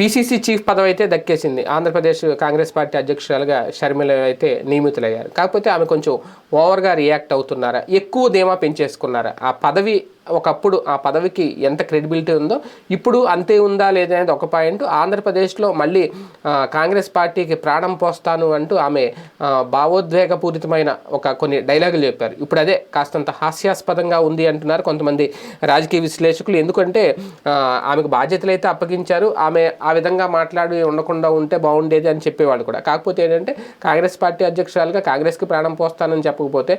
PCC chief పదవి అయితే దక్కేసింది. Andhra Pradesh Congress party అధ్యక్షురాలుగా షర్మిల అయితే నియమితులయ్యారు. కాకపోతే ఆమె కొంచెం ఓవర్గా రియాక్ట్ అవుతున్నారా? ఎక్కువ ధీమా పెంచేసుకున్నారా? ఆ పదవి ఒకప్పుడు ఆ పదవికి ఎంత క్రెడిబిలిటీ ఉందో ఇప్పుడు అంతే ఉందా లేదా అనేది ఒక పాయింట్ ఆంధ్రప్రదేశ్లో మళ్ళీ కాంగ్రెస్ పార్టీకి ప్రాణం పోస్తాను అంటూ ఆమె భావోద్వేగపూరితమైన ఒక కొన్ని డైలాగులు చెప్పారు. ఇప్పుడు అదే కాస్తంత హాస్యాస్పదంగా ఉంది అంటున్నారు కొంతమంది రాజకీయ విశ్లేషకులు. ఎందుకంటే ఆమెకు బాధ్యతలు అయితే అప్పగించారు. ఆమె ఆ విధంగా మాట్లాడి ఉండకుండా ఉంటే బాగుండేది అని చెప్పేవాళ్ళు కూడా. కాకపోతే ఏంటంటే కాంగ్రెస్ పార్టీ అధ్యక్షురాలుగా కాంగ్రెస్కి ప్రాణం పోస్తానని చెప్పకపోతే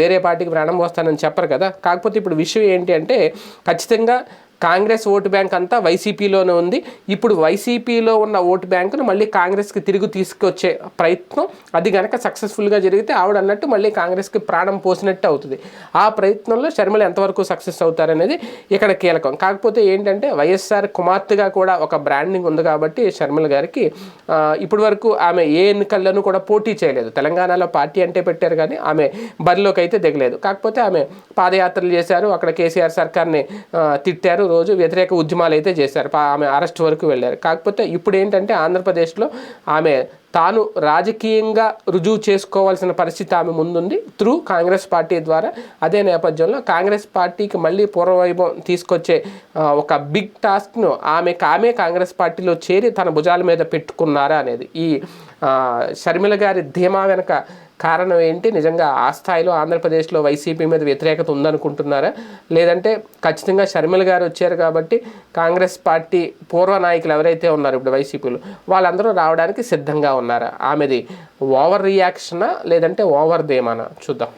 వేరే పార్టీకి ప్రాణం పోస్తానని చెప్పరు కదా. కాకపోతే ఇప్పుడు విషయం ఏంటి అంటే ఖచ్చితంగా కాంగ్రెస్ ఓటు బ్యాంక్ అంతా వైసీపీలోనే ఉంది. ఇప్పుడు వైసీపీలో ఉన్న ఓటు బ్యాంకును మళ్ళీ కాంగ్రెస్కి తిరిగి తీసుకొచ్చే ప్రయత్నం అది కనుక సక్సెస్ఫుల్గా జరిగితే ఆవిడ అన్నట్టు మళ్ళీ కాంగ్రెస్కి ప్రాణం పోసినట్టు అవుతుంది. ఆ ప్రయత్నంలో శర్మలు ఎంతవరకు సక్సెస్ అవుతారనేది ఇక్కడ కీలకం. కాకపోతే ఏంటంటే వైఎస్ఆర్ కుమార్తెగా కూడా ఒక బ్రాండింగ్ ఉంది కాబట్టి శర్మల గారికి ఇప్పటి వరకు ఆమె ఏ ఎన్నికల్లోనూ కూడా పోటీ చేయలేదు. తెలంగాణలో పార్టీ అంటే పెట్టారు కానీ ఆమె బరిలోకి అయితే దిగలేదు. కాకపోతే ఆమె పాదయాత్రలు చేశారు. అక్కడ కేసీఆర్ సర్కార్ని తిట్టారు. రోజు వ్యతిరేక ఉద్యమాలు అయితే చేశారు. ఆమె అరెస్ట్ వరకు వెళ్ళారు. కాకపోతే ఇప్పుడు ఏంటంటే ఆంధ్రప్రదేశ్లో ఆమె తాను రాజకీయంగా రుజువు చేసుకోవాల్సిన పరిస్థితి ఆమె ముందుంది త్రూ కాంగ్రెస్ పార్టీ ద్వారా. అదే నేపథ్యంలో కాంగ్రెస్ పార్టీకి మళ్ళీ పూర్వవైభవం తీసుకొచ్చే ఒక బిగ్ టాస్క్ను ఆమెకు ఆమె కాంగ్రెస్ పార్టీలో చేరి తన భుజాల మీద పెట్టుకున్నారా అనేది ఈ షర్మిల గారి ధీమా వెనక కారణం ఏంటి? నిజంగా ఆ స్థాయిలో ఆంధ్రప్రదేశ్లో వైసీపీ మీద వ్యతిరేకత ఉందనుకుంటున్నారా? లేదంటే ఖచ్చితంగా షర్మిల గారు వచ్చారు కాబట్టి కాంగ్రెస్ పార్టీ పూర్వ నాయకులు ఎవరైతే ఉన్నారు ఇప్పుడు వైసీపీలో వాళ్ళందరూ రావడానికి సిద్ధంగా ఉన్నారా? ఆమెది ఓవర్ రియాక్షనా? లేదంటే ఓవర్ దేమానా? చూద్దాం.